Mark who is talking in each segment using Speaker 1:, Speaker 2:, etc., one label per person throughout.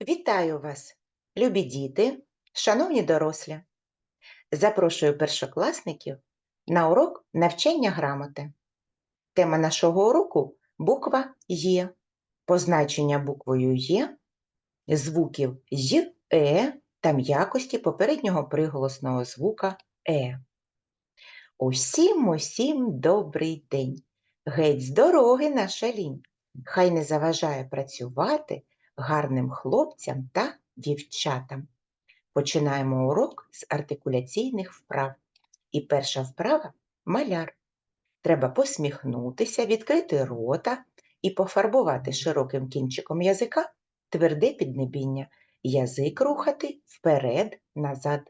Speaker 1: Вітаю вас, любі діти, шановні дорослі. Запрошую першокласників на урок навчання грамоти. Тема нашого уроку буква Є. Позначення буквою Є, звуків Й, Е та м'якості попереднього приголосного звука Е. Усім усім добрий день. Геть з дороги наша лінь. Хай не заважає працювати гарним хлопцям та дівчатам. Починаємо урок з артикуляційних вправ. І перша вправа маляр. Треба посміхнутися, відкрити рота і пофарбувати широким кінчиком язика тверде піднебіння, язик рухати вперед, назад.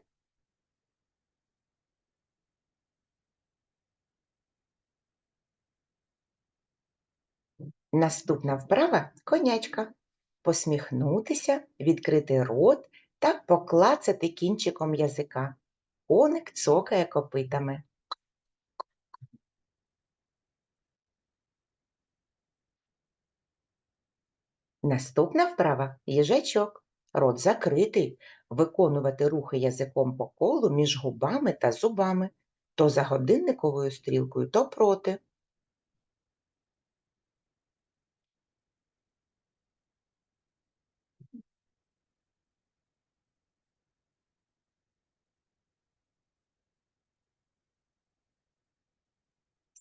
Speaker 1: Наступна вправа конячка. Посміхнутися, відкрити рот та поклацати кінчиком язика. Коник цокає копитами. Наступна вправа їжачок. Рот закритий. Виконувати рухи язиком по колу між губами та зубами, то за годинниковою стрілкою, то проти.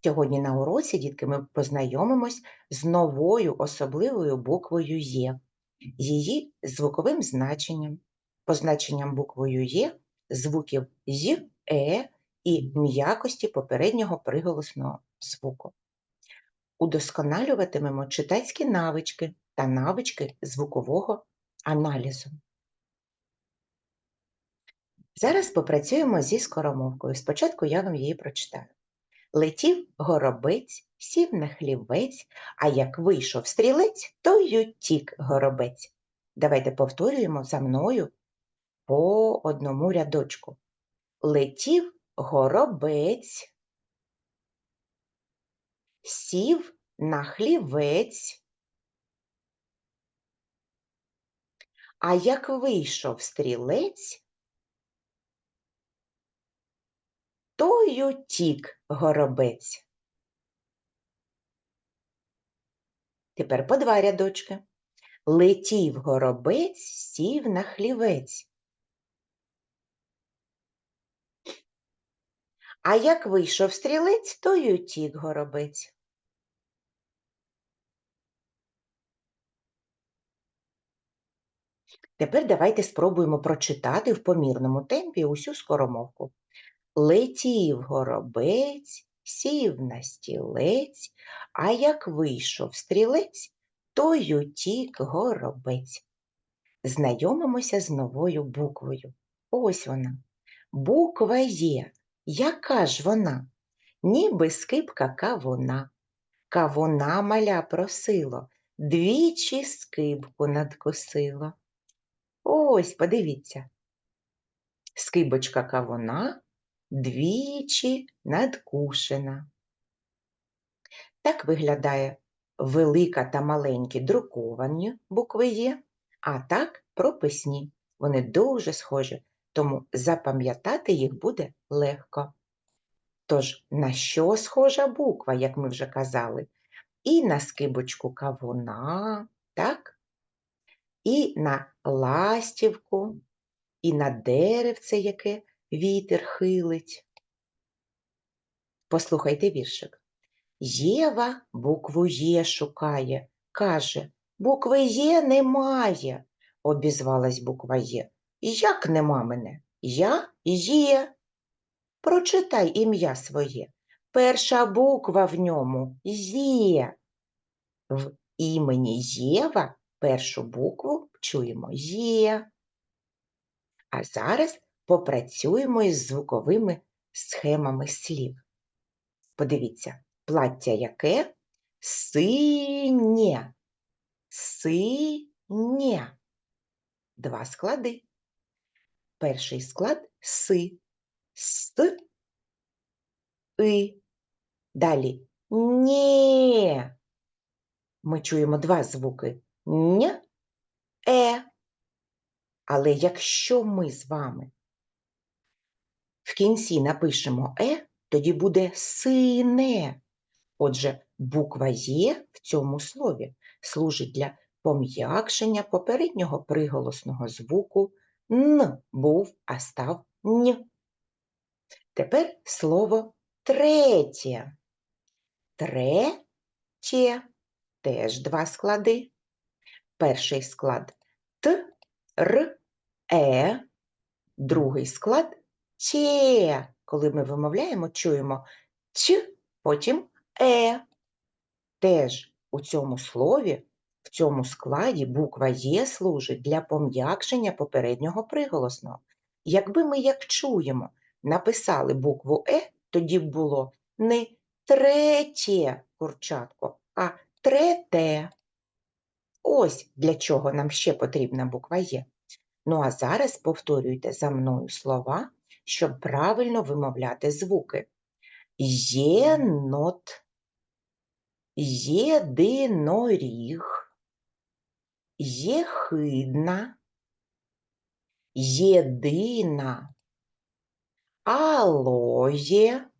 Speaker 1: Сьогодні на уроці, дітки, ми познайомимось з новою особливою буквою Є, її звуковим значенням, позначенням буквою Є звуків Й, Е і м'якості попереднього приголосного звуку. Удосконалюватимемо читацькі навички та навички звукового аналізу. Зараз попрацюємо зі скоромовкою. Спочатку я вам її прочитаю. Летів горобець, сів на хлівець, а як вийшов стрілець, то й утік горобець. Давайте повторюємо за мною по одному рядочку. Летів горобець, сів на хлівець, а як вийшов стрілець, то й утік горобець. Тепер по два рядочки. Летів горобець, сів на хлівець. А як вийшов стрілець, то й утік горобець. Тепер давайте спробуємо прочитати в помірному темпі усю скоромовку. Летів горобець, сів на стілець, а як вийшов стрілець, то й утік горобець. Знайомимося з новою буквою. Ось вона. Буква Є. Яка ж вона? Ніби скипка кавуна. Кавуна маля просило, двічі скибку надкосило. Ось, подивіться. Скибочка кавуна двічі надкушена. Так виглядає велика та маленькі друковані букви Є, а так прописні. Вони дуже схожі, тому запам'ятати їх буде легко. Тож, на що схожа буква, як ми вже казали? І на скибочку кавуна, так? І на ластівку, і на деревце, яке вітер хилить. Послухайте віршик. Єва букву Є шукає, каже, букви Є немає, обізвалась буква Є. Як нема мене? Я є. Прочитай ім'я своє. Перша буква в ньому Є. В імені Єва першу букву чуємо Є. А зараз попрацюємо із звуковими схемами слів. Подивіться, плаття яке? Синє. Синє. Два склади. Перший склад си. С. И. Далі ні. Ми чуємо два звуки н, е. Але якщо ми з вами в кінці напишемо е, тоді буде сине. Отже, буква Є в цьому слові служить для пом'якшення попереднього приголосного звуку Н був, а став Н. Тепер слово третє. Третє теж два склади. Перший склад Т, Р, Е, другий склад Че. Коли ми вимовляємо, чуємо Ч, потім Е. Теж у цьому слові, в цьому складі буква Є служить для пом'якшення попереднього приголосного. Якби ми, як чуємо, написали букву Е, тоді б було не третє курчатко, а трете. Ось для чого нам ще потрібна буква Є. Ну а зараз повторюйте за мною слова, щоб правильно вимовляти звуки. Єнот, єдиноріг, єхидна, єдина, алоє.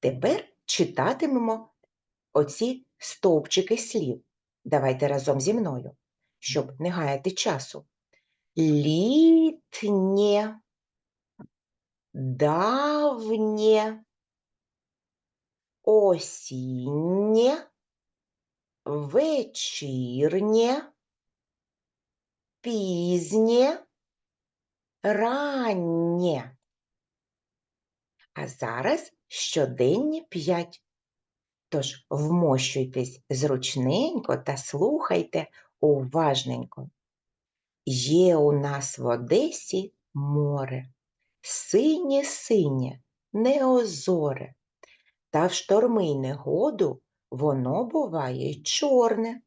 Speaker 1: Тепер читатимемо оці стовпчики слів. Давайте разом зі мною, щоб не гаяти часу. Літнє, давнє, осіннє, вечірнє, пізнє, раннє. А зараз щоденні п'ять. Тож вмощуйтесь зручненько та слухайте уважненько. Є у нас в Одесі море, синє синє, неозоре, та в шторми й негоду воно буває й чорне.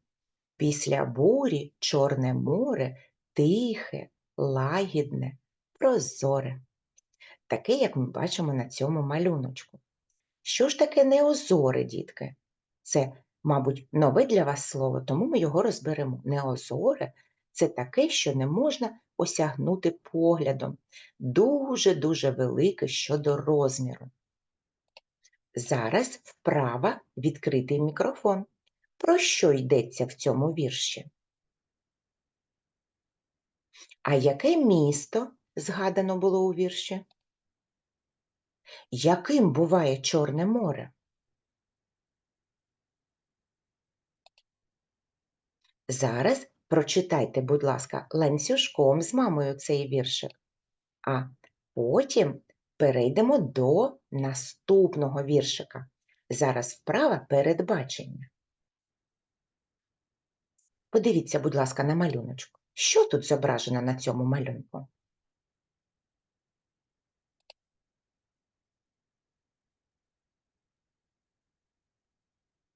Speaker 1: Після бурі Чорне море тихе, лагідне, прозоре. Таке, як ми бачимо на цьому малюночку. Що ж таке неозоре, дітки? Це, мабуть, нове для вас слово, тому ми його розберемо. Неозоре це таке, що не можна осягнути поглядом, дуже-дуже велике щодо розміру. Зараз вправо відкритий мікрофон. Про що йдеться в цьому вірші? А яке місто згадано було у вірші? Яким буває Чорне море? Зараз прочитайте, будь ласка, ланцюжком з мамою цей віршик, а потім перейдемо до наступного віршика. Зараз вправа передбачення. Подивіться, будь ласка, на малюночку. Що тут зображено на цьому малюнку?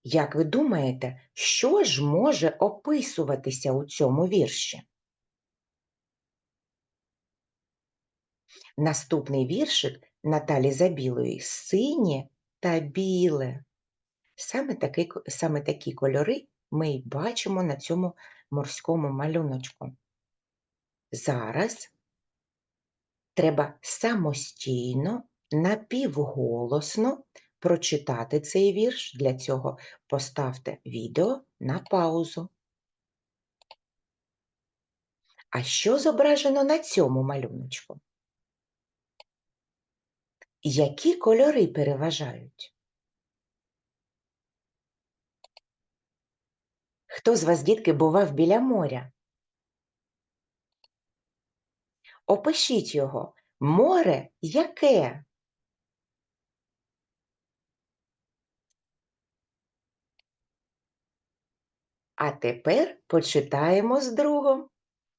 Speaker 1: Як ви думаєте, що ж може описуватися у цьому вірші? Наступний віршик Наталі Забілої синє та біле. Саме, таки, саме такі кольори ми й бачимо на цьому морському малюночку. Зараз треба самостійно, напівголосно прочитати цей вірш. Для цього поставте відео на паузу. А що зображено на цьому малюночку? Які кольори переважають? Хто з вас, дітки, бував біля моря? Опишіть його. Море яке? А тепер почитаємо з другом.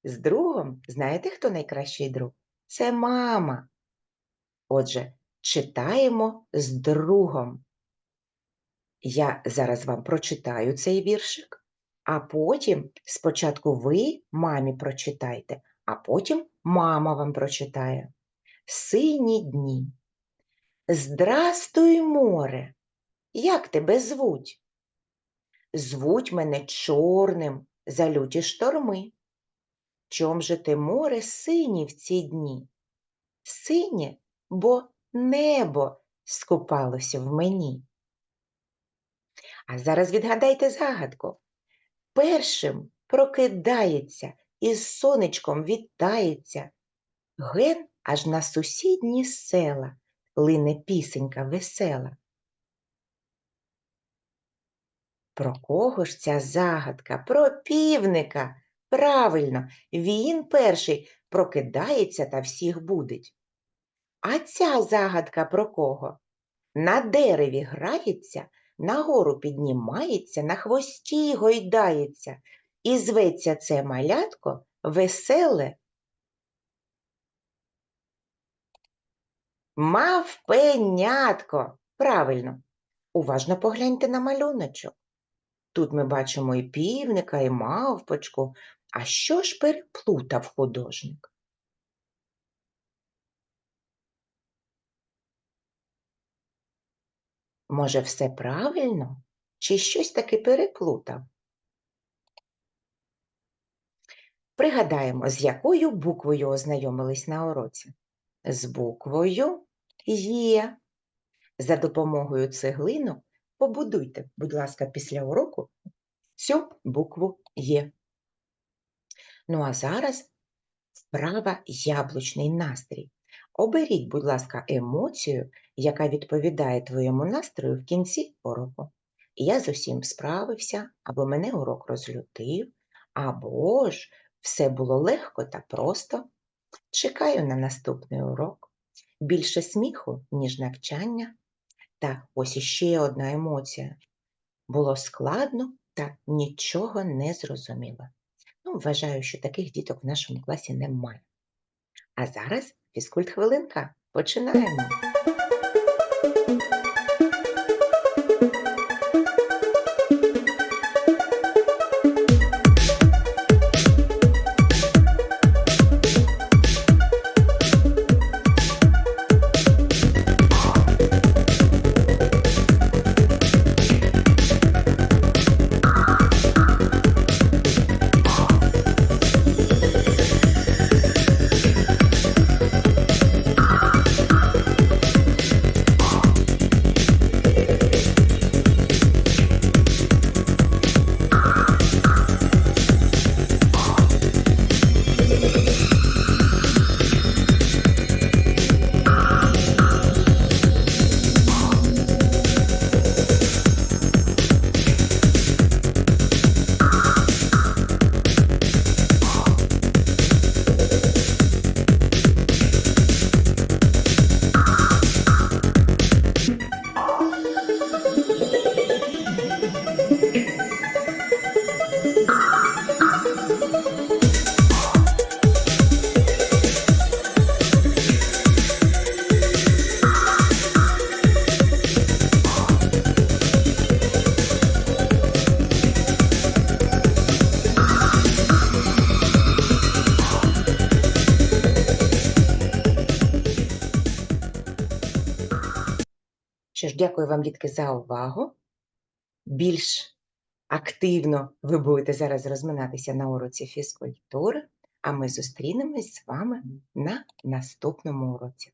Speaker 1: З другом, знаєте, хто найкращий друг? Це мама. Отже, читаємо з другом. Я зараз вам прочитаю цей віршик, а потім спочатку ви мамі прочитайте, а потім мама вам прочитає. Сині дні. Здрастуй, море! Як тебе звуть? Звуть мене чорним за люті шторми. чом же те море синє в ці дні? Синє, бо небо скупалося в мені. А зараз відгадайте загадку. Першим прокидається і з сонечком вітається. Ген аж на сусідні села лине пісенька весела. Про кого ж ця загадка? Про півника. Правильно, він перший прокидається та всіх будить. А ця загадка про кого? На дереві грається, нагору піднімається, на хвості гойдається, і зветься це малятко веселе. Мавпенятко. Правильно. Уважно погляньте на малюночок. Тут ми бачимо і півника, і мавпочку. А що ж переплутав художник? Може, все правильно? Чи щось таки переплутав? Пригадаємо, з якою буквою ознайомились на уроці? З буквою Є. За допомогою цеглинок побудуйте, будь ласка, після уроку цю букву Є. Ну а зараз вправа яблучний настрій. Оберіть, будь ласка, емоцію, яка відповідає твоєму настрою в кінці уроку. Я з усім справився, або мене урок розлютив, або ж все було легко та просто. Чекаю на наступний урок. Більше сміху, ніж навчання. Та ось іще одна емоція. Було складно та нічого не зрозуміло. Ну, вважаю, що таких діток в нашому класі немає. А зараз фізкульт хвилинка. Починаємо. Що ж, дякую вам, дітки, за увагу. Більш активно ви будете зараз розминатися на уроці фізкультури, а ми зустрінемось з вами на наступному уроці.